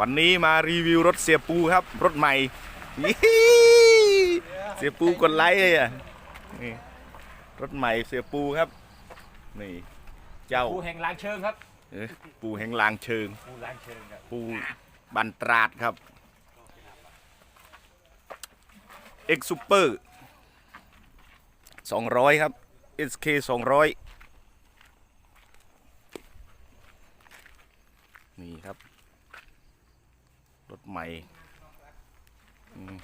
วันนี้มารีวิวรถเสียปูครับ รถใหม่นี่เสียปูกดไลค์เลยอะนี่รถใหม่เสียปูครับ นี่ เจ้าปูแห่งลางเชิงครับเอ้ยปูแห่งลางเชิง ปูลางเชิงครับปูบันตราดครับ X Super 200ครับ SK 200นี่ครับร ถใหม่อืม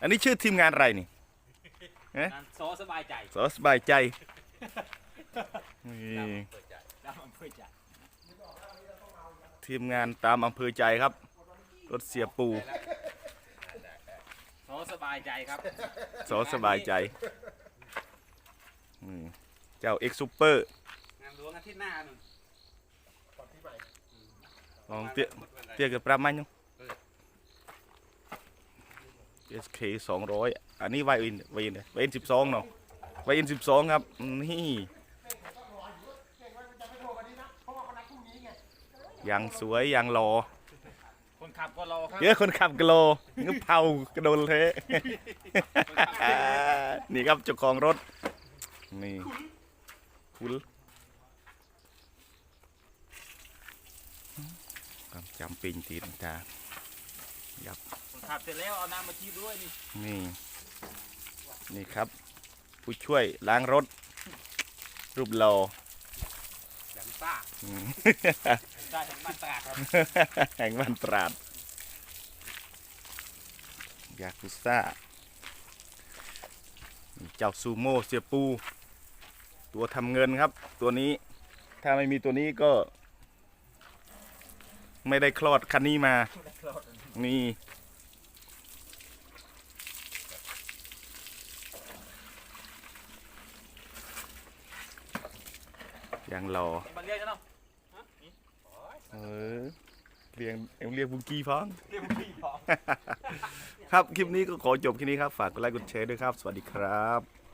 อันนี้ชื่อทีมงานอะไรนี่งานซอสบายใจสอสบายใจนี่ตามอำเภอใจทีมงานตามอำเภอใจครับ รถเสียปูซอสบายใจครับสอสบายใจอืมเจ้า X Super งานหลวงอาทิตย์หน้าหนึ่ง ลองเตี้ยเตี้ยกับประมาณยัง SK 200อันนี้ไวอินไวอินไวอิน12เนาะไวอิน12ครับ นี่ยังสวยยังหล่อคนขับก็รอครับเยอะคนขับกะโลงึบเผากระโดนเทะนี่ครับเจ้าของรถ นี่คุล กำจำปิงตีนตายับคนขับเสร็จแล้วเอาน้ำมาชีดด้วยนี่นี่ นี่ครับ ผู้ช่วยล้างรถ รูปหล่ออย่างซ่าอืมซ่าแห่งบ้านตราดครับแห่งบ้านตราดยากุซ่านี่เจ้าซูโม่เสียปู ตัวทำเงินครับ ตัวนี้ถ้าไม่มีตัวนี้ก็ ไม่ได้คลอดคันนี้มา นี่ ยังรอมาเรียกกันเนาะเออเรียงเอ็มเรียกบุงกี้พ้อง เรียกพี่พอครับ คลิปนี้ก็ขอจบแค่นี้ครับ ฝากกดไลค์กดแชร์ด้วยครับ สวัสดีครับ